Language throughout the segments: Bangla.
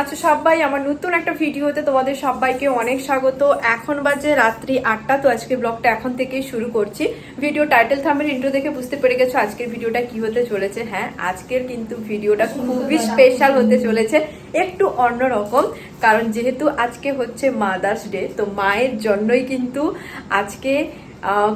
আছো সবাই? আমার নতুন একটা ভিডিওতে তোমাদের সবাইকে অনেক স্বাগত। এখন বাজে রাত্রি আটটা, তো আজকে ব্লগটা এখন থেকেই শুরু করছি। ভিডিও টাইটেল থামের ইন্ট্রো দেখে বুঝতে পেরে গেছো আজকের ভিডিওটা কি হতে চলেছে। হ্যাঁ আজকের কিন্তু ভিডিওটা খুবই স্পেশাল হতে চলেছে। একটু অন্যরকম, কারণ যেহেতু আজকে হচ্ছে মাদার্স ডে তো মায়ের জন্যই কিন্তু আজকে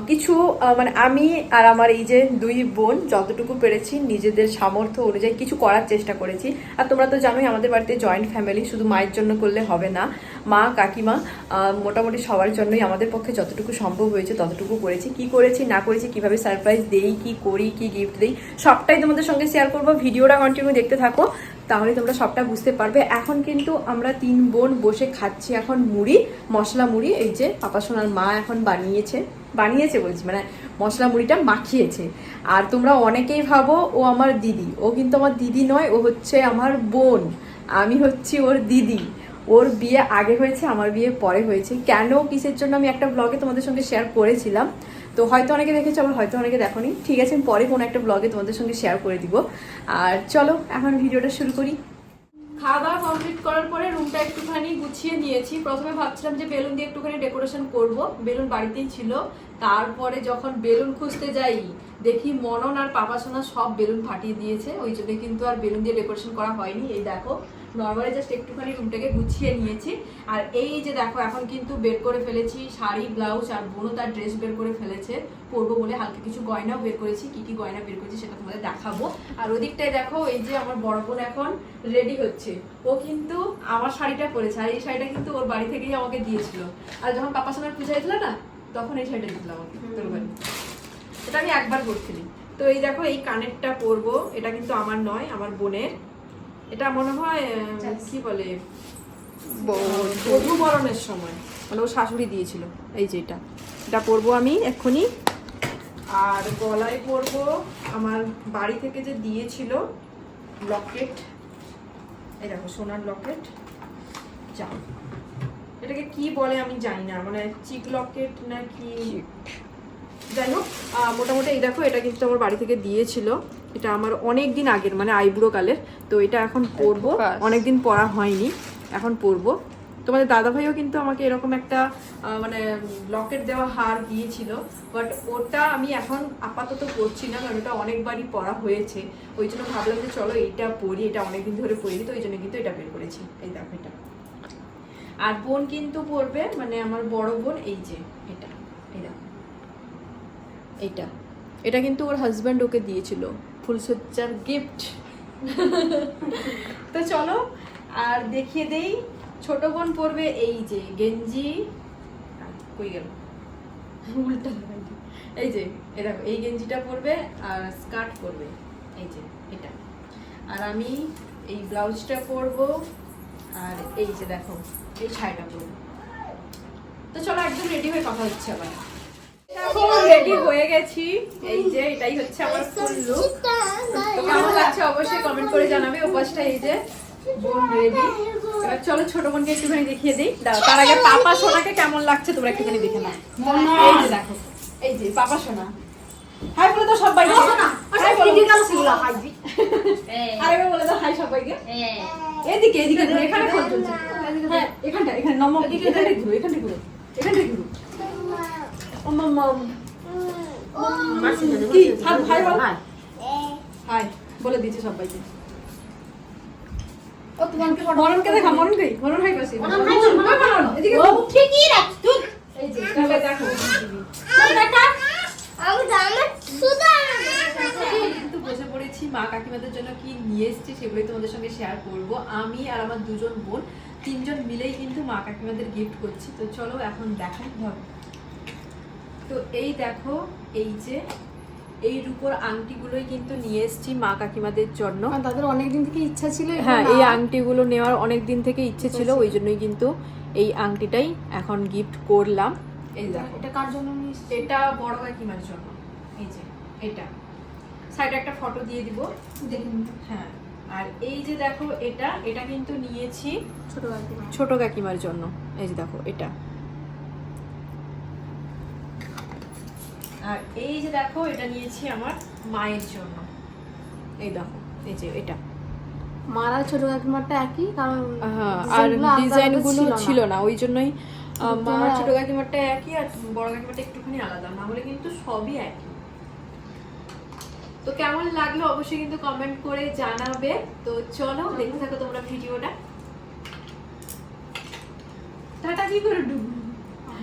কিছু মানে আমি আর আমার এই যে দুই বোন যতটুকু পেরেছি নিজেদের সামর্থ্য অনুযায়ী কিছু করার চেষ্টা করেছি। আর তোমরা তো জানোই আমাদের বাড়িতে জয়েন্ট ফ্যামিলি শুধু মায়ের জন্য করলে হবে না। মা, কাকিমা মোটামুটি সবার জন্যই আমাদের পক্ষে যতটুকু সম্ভব হয়েছে ততটুকু করেছি। কি করেছি, না করেছি, কীভাবে সারপ্রাইজ দেই, কি করি, কি গিফট দেই, সবটাই তোমাদের সঙ্গে শেয়ার করব। ভিডিওটা কন্টিনিউ দেখতে থাকো। তাহলে তোমরা সবটা বুঝতে পারবে। এখন কিন্তু আমরা তিন বোন বসে খাচ্ছি এখন মুড়ি, মশলা মুড়ি, এই যে পাপা সোনার মা এখন বানিয়েছে। বানিয়েছে বলছি মানে মশলা মুড়িটা মাখিয়েছে। আর তোমরা অনেকেই ভাবো ও আমার দিদি। ও কিন্তু আমার দিদি নয়, ও হচ্ছে আমার বোন। আমি হচ্ছি ওর দিদি। ওর বিয়ে আগে হয়েছে, আমার বিয়ে পরে হয়েছে। কেন, কিসের জন্য আমি একটা ব্লগে তোমাদের সঙ্গে শেয়ার করেছিলাম। তো হয়তো অনেকে দেখেছ, আবার হয়তো অনেকে দেখোনি। ঠিক আছে, আমি পরে কোনো একটা ব্লগে তোমাদের সঙ্গে শেয়ার করে দিব। আর চলো, এখন ভিডিওটা শুরু করি। খাওয়া দাওয়া কমপ্লিট করার পরে রুমটা একটুখানি গুছিয়ে নিয়েছি। প্রথমে ভাবছিলাম যে বেলুন দিয়ে একটুখানি ডেকোরেশন করব। বেলুন বাড়িতেই ছিল। তারপরে যখন বেলুন খুঁজতে যাই, দেখি মনন আর পাপা সোনা সব বেলুন ফাটিয়ে দিয়েছে। ওই জন্য কিন্তু আর বেলুন দিয়ে ডেকোরেশন করা হয়নি। এই দেখো নর্মালি জাস্ট একটুখানি রুমটাকে গুছিয়ে নিয়েছি। আর এই যে দেখো এখন কিন্তু বের করে ফেলেছি শাড়ি ব্লাউজ আর বোনও তার ড্রেস বের করে ফেলেছে। পরবো বলে হালকা কিছু গয়নাও বের করেছি। কি কি গয়না বের করেছি সেটা তোমাদের দেখাবো। আর ওদিকটায় দেখো এই যে আমার বড় বোন এখন রেডি হচ্ছে। ও কিন্তু আমার শাড়িটা পরেছে আর এই শাড়িটা কিন্তু ওর বাড়ি থেকেই আমাকে দিয়েছিল। আর যখন পাপা সোনার পূজা হয়েছিল না তখন এই শাড়িটা দিয়েছিল আমাকে তোর বাড়ি। এটা আমি একবার করছিলাম তো এই দেখো এই কানেরটা পরবো এটা কিন্তু আমার নয় আমার বোনের। এটা মনে হয় আহ, কি বলে বধু বরণের সময়। মানে ও শাশুড়ি দিয়েছিল এই যে এটা। এটা পরবো আমি এক্ষুনি। আর গলায় পরবো আমার বাড়ি থেকে যে দিয়েছিল লকেট। এই দেখো সোনার লকেট। যা এটাকে কি বলে আমি জানি না মানে চিক লকেট না কি? যাই হোক মোটামুটি এই দেখো এটা কিন্তু আমার বাড়ি থেকে দিয়েছিল। এটা আমার অনেক দিন আগের মানে আইবুড়ো কালের। তো এটা এখন পরবো। অনেক দিন পরা হয়নি এখন পরবো। তোমাদের দাদা ভাইও কিন্তু আমাকে এরকম একটা মানে লকেট দেওয়া হার দিয়েছিল। বাট ওটা আমি এখন আপাতত পরছি না কারণ ওটা অনেকবারই পরা হয়েছে। ওই জন্য ভাবলাম যে চলো এইটা পরি এটা অনেকদিন ধরে পরিনি তো ওই জন্য কিন্তু এটা বের করেছি। এই দেখো এটা। আর বোন কিন্তু পরবে মানে আমার বড় বোন এই যে এটা এই দেখো। এটা এটা কিন্তু ওর হাজব্যান্ড ওকে দিয়েছিল। ফুলসজ্জার গিফট তো চলো, আর দেখিয়ে দেই, ছোট বোন পরবে এই যে গেঞ্জি। কই গেল? উল্টা এই যে এ দেখো, এই গেঞ্জিটা পরবে আর স্কার্ট পরবে। এই যে, এটা। আর আমি এই ব্লাউজটা পরবো আর এই যে দেখো, এই শাড়িটা পরবো। তো চলো, একদম রেডি হয়ে কথা হচ্ছে আবার। রেডি হয়ে গেছি। এই যে এটাই হচ্ছে আমার ফুল লুক কেমন লাগছে অবশ্যই কমেন্ট করে জানাবে ওপাশটা এই যে বোন রেডি এবার চলো ছোট বোনকে একটুখানি দেখিয়ে দিই। দাও তার আগে পাপা সোনাকে কেমন লাগছে তোমরা একটুখানি দেখে নাও। এই যে দেখো এই যে পাপা সোনা। হাই বলে তো সবাই হাই বলো। হাই বলে তো হাই সবাইকে। এদিকে এদিকে এখানে হ্যাঁ এখানটা এখানে নম এখানটা ঘুরো এখানটা ঘুরো এখানটা ঘুরো। হাই হাই বল হাই দিয়েছে সবাইকে মরণকে দেখা মরণকে মরণ হাই পাশে এদিকে এই যে তাহলে দেখো কিন্তু বসে পড়েছি মা কাকিমাদের জন্য কি নিয়ে এসেছি সেগুলোই তোমাদের সঙ্গে শেয়ার করব আমি আর আমার দুজন বোন তিনজন মিলেই কিন্তু মা কাকিমাদের গিফট করছি তো চলো এখন দেখাই ধর তো এই দেখো এই যে এই রূপোর আংটিগুলোই কিন্তু নিয়ে এসেছি মা কাকিমাদের জন্য। তাদের অনেকদিন থেকে ইচ্ছা ছিল হ্যাঁ এই আংটিগুলো নেওয়ার অনেক দিন থেকে ইচ্ছে ছিল ওই জন্যই কিন্তু এই আংটিটাই এখন গিফট করলাম। এই দেখো। এটা কার জন্য নিয়ে এটা বড় কাকিমার জন্য। এই যে এটা। সাইডে একটা ফটো দিয়ে দিব। দেখুন হ্যাঁ আর এই যে দেখো এটা এটা কিন্তু নিয়েছি ছোট কাকিমা ছোট কাকিমার জন্য। এই যে দেখো এটা। আর এই যে দেখো এটা নিয়েছি আমার মায়ের জন্য এই দেখো এই যে এটা মারা ছোট কাকিমারটা একই কারণ হ্যাঁ, আর design ডিজাইনগুলো ছিল না। ওই জন্যই আহ, কিন্তু মা হ্যাঁ। ছোট কাকিমারটা একই আর বড় কাকিমারটা একটুখানি আলাদা না হলে কিন্তু সবই একই তো কেমন লাগল অবশ্যই কিন্তু কমেন্ট করে জানাবে তো চলো দেখতে থাকো তোমরা ভিডিওটা টাটা কি করে ডুব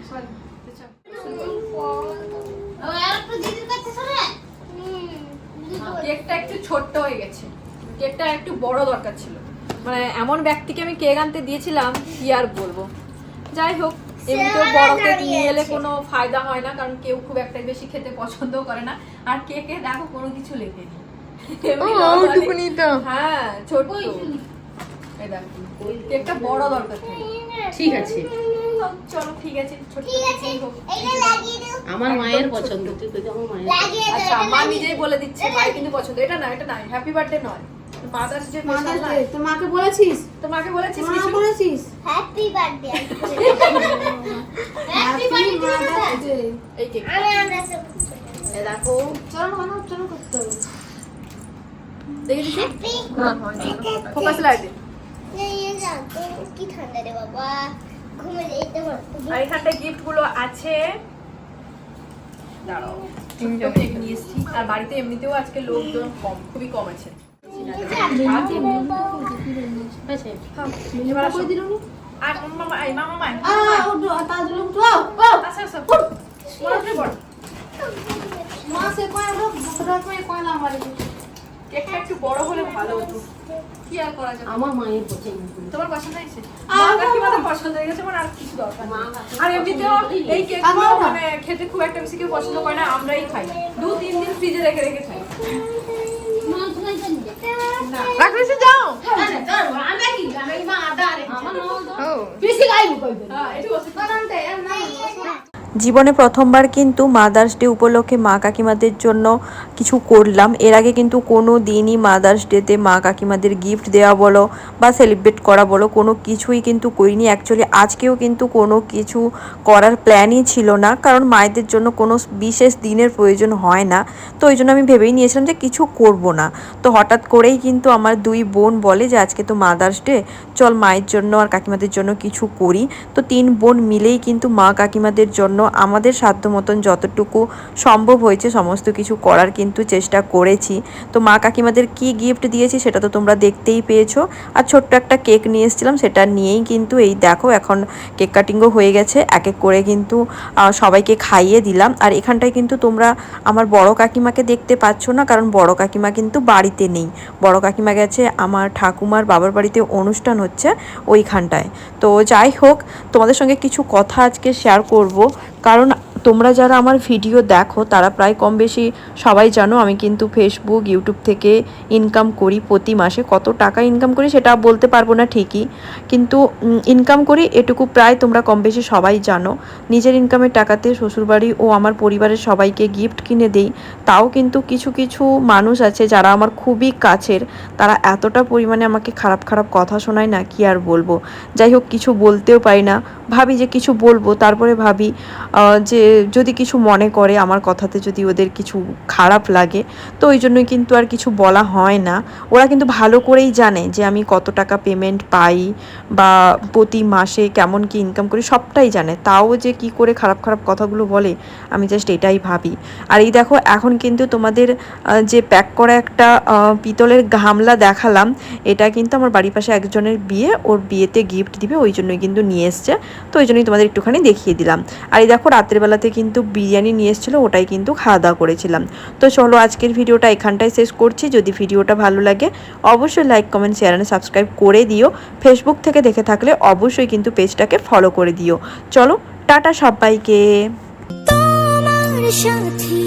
চলো। কেকটা একটু ছোট্ট হয়ে গেছে। কেকটা একটু বড় দরকার ছিল। মানে এমন ব্যক্তিকে আমি কেক আনতে দিয়েছিলাম কি আর বলব? যাই হোক এমনিতেও বড় কেক নিয়ে এলে কোনো ফায়দা হয় না কারণ কেউ খুব একটা বেশি খেতে পছন্দ করে না। আর কেকে দেখো কোনো কিছু লেগে নেই হ্যাঁ দেখো কেকটা বড় দরকার ছিল। ঠিক আছে। চলো ঠিক আছে ঠিক আছে এটা লাগিয়ে দাও। আমার মায়ের পছন্দ তুই কই আমার মায়ের লাগিয়ে দাও আচ্ছা মা নিজেই বলে দিচ্ছে ভাই কিন্তু পছন্দ। এটা না এটা না হ্যাপি বার্থডে নয়। মাদার্স ডে মাকে স্পেশাল তো মাকে বলেছিস? তো মাকে বলেছিস মা বলেছিস? হ্যাপি বার্থডে হ্যাপি বার্থডে এই কেক আমি আমরা সব দেখো। চলো না চলো করতে হবে। দেখে দিছি হ্যাপি ফোকাস লাইট কি ঠান্ডা রে বাবা। ঘুমে যেতে পারতো আর এখানটা গিফটগুলো আছে। দাঁড়াও নিয়ে এসেছি। আর বাড়িতে এমনিতেও আজকে লোকজন কম খুবই কম আছে। কেকটা একটু বড় হলে ভালো হতো। কি আর করা যাবে? আমার মায়ের পছন্দ তোমার পছন্দ হয়েছে? আ, কাকিমাদের পছন্দ হয়ে গেছে আমার আর কিছু দরকার নেই। মা আর এমনিতেও এই কেক মানে খেতে খুব একটা বেশি কেউ পছন্দ করে না আমরাই খাই। দু তিন দিন ফ্রিজে রেখে রেখে খাই। না। রাখলে যাও। বেশি গাইবো কইবে হ্যাঁ এটা বসে জীবনে প্রথমবার কিন্তু মাদার্স ডে উপলক্ষে মা কাকিমাদের জন্য কিছু করলাম। এর আগে কিন্তু কোনো দিনই মাদার্স ডেতে মা কাকিমাদের গিফট দেওয়া বলো বা সেলিব্রেট করা বলো কোনো কিছুই কিন্তু করিনি। অ্যাকচুয়ালি আজকেও কিন্তু কোনো কিছু করার প্ল্যানই ছিল না, কারণ মায়েদের জন্য কোনো বিশেষ দিনের প্রয়োজন হয় না। তো ওই জন্য আমি ভেবেই নিয়েছিলাম যে কিছু করব না। তো হঠাৎ করেই কিন্তু আমার দুই বোন বলে যে, আজকে তো মাদার্স ডে চল মায়ের জন্য আর কাকিমাদের জন্য কিছু করি। তো তিন বোন মিলেই কিন্তু মা কাকিমাদের জন্য আমাদের সাধ্য মতন যতটুকু সম্ভব হয়েছে, সমস্ত কিছু করার কিন্তু চেষ্টা করেছি। তো মা কাকিমাদের কি গিফট দিয়েছি সেটা তো তোমরা দেখতেই পেয়েছ। আর ছোট্ট একটা কেক নিয়ে এসেছিলাম, সেটা নিয়েই কিন্তু এই দেখো এখন কেক কাটিংও হয়ে গেছে। এক এক করে কিন্তু সবাইকে খাইয়ে দিলাম। আর এখানটায় কিন্তু তোমরা আমার বড় কাকিমাকে দেখতে পাচ্ছ না, কারণ বড় কাকিমা কিন্তু বাড়িতে নেই। বড় কাকিমা গেছে আমার ঠাকুমার বাবার বাড়িতে অনুষ্ঠান হচ্ছে ওইখানটায়। তো যাই হোক, তোমাদের সঙ্গে কিছু কথা আজকে শেয়ার করব। কারণ তোমরা যারা আমার ভিডিও দেখো, তারা প্রায় কম বেশি সবাই জানো আমি কিন্তু ফেসবুক ইউটিউব থেকে ইনকাম করি প্রতি মাসে। কত টাকা ইনকাম করি সেটা বলতে পারব না ঠিকই। কিন্তু ইনকাম করি এটুকু প্রায় তোমরা কম বেশি সবাই জানো। নিজের ইনকামের টাকাতে শ্বশুরবাড়ি ও আমার পরিবারের সবাইকে গিফট কিনে দেই। তাও কিন্তু কিছু কিছু মানুষ আছে যারা আমার খুবই কাছের। তারা এতটা পরিমাণে আমাকে খারাপ খারাপ কথা শোনায় না, কি আর বলব? যাই হোক, কিছু বলতেও পারি না। ভাবি যে কিছু বলব, তারপরে ভাবি যে যদি কিছু মনে করে, আমার কথাতে যদি ওদের কিছু খারাপ লাগে, তো ওই জন্যই কিন্তু আর কিছু বলা হয় না। ওরা কিন্তু ভালো করেই জানে যে আমি কত টাকা পেমেন্ট পাই বা প্রতি মাসে কেমন কি ইনকাম করি, সবটাই জানে। তাও যে কি করে খারাপ খারাপ কথাগুলো বলে, আমি জাস্ট এটাই ভাবি। আর এই দেখো, এখন কিন্তু তোমাদের যে প্যাক করা একটা পিতলের গামলা দেখালাম, এটা কিন্তু আমার বাড়ির পাশে একজনের বিয়ে, ওর বিয়েতে গিফট দিবে, ওই জন্যই কিন্তু নিয়ে এসছে। তো ওই জন্যই তোমাদের একটুখানি দেখিয়ে দিলাম। আর এই দেখো রাত্রের বেলাতে কিন্তু বিরিয়ানি নিয়ে এসেছিল, ওটাই কিন্তু খাওয়া দাওয়া করেছিলাম। তো চলো আজকের ভিডিওটা এখানটায় শেষ করছি। যদি ভিডিওটা ভালো লাগে, অবশ্যই like comment share and subscribe করে দিও। ফেসবুক থেকে দেখে থাকলে অবশ্যই কিন্তু পেজটাকে ফলো করে দিও। চলো, টাটা সবাইকে। সাথী